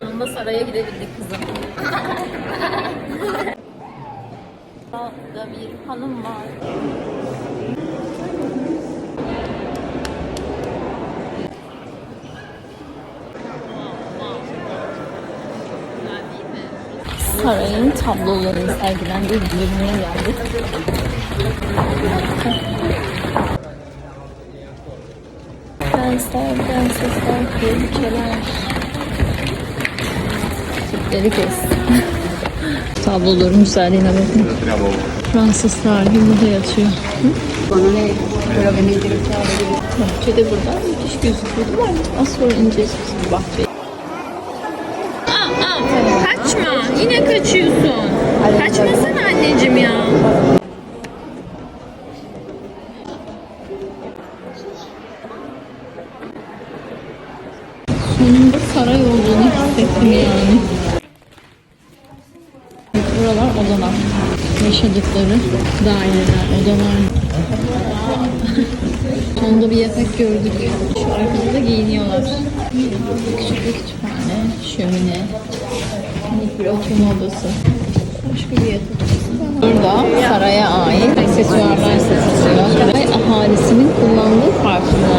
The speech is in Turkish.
Sonunda saraya gidebildik kızım. da bir hanım var. Sarayın tabloları sergilendiği bölümüne geldik. Prensler, prensesler, kraliçeler. Tipleri kes. Tabloların güzelliğine bakın. Fransız tarihi burada yatıyor. Bahçe de burada müthiş gözüküyor değil mi? Az sonra ineceğiz biz bu bahçeye. Aa, aa, kaçma. Yine kaçıyorsun. Kaçmasana anneciğim ya. Sonunda saray olduğunu hissettim yani. Buralar odalar. Yaşadıkları daireler, odalar. Sonunda bir yatak gördük. Şu arkada da giyiniyorlar. Küçük bir kütüphane, şömine, minik bir oturma odası. Başka bir yatak. Burada saraya ait aksesuarlar satılıyor. Saray ahalisinin kullandığı parfümler.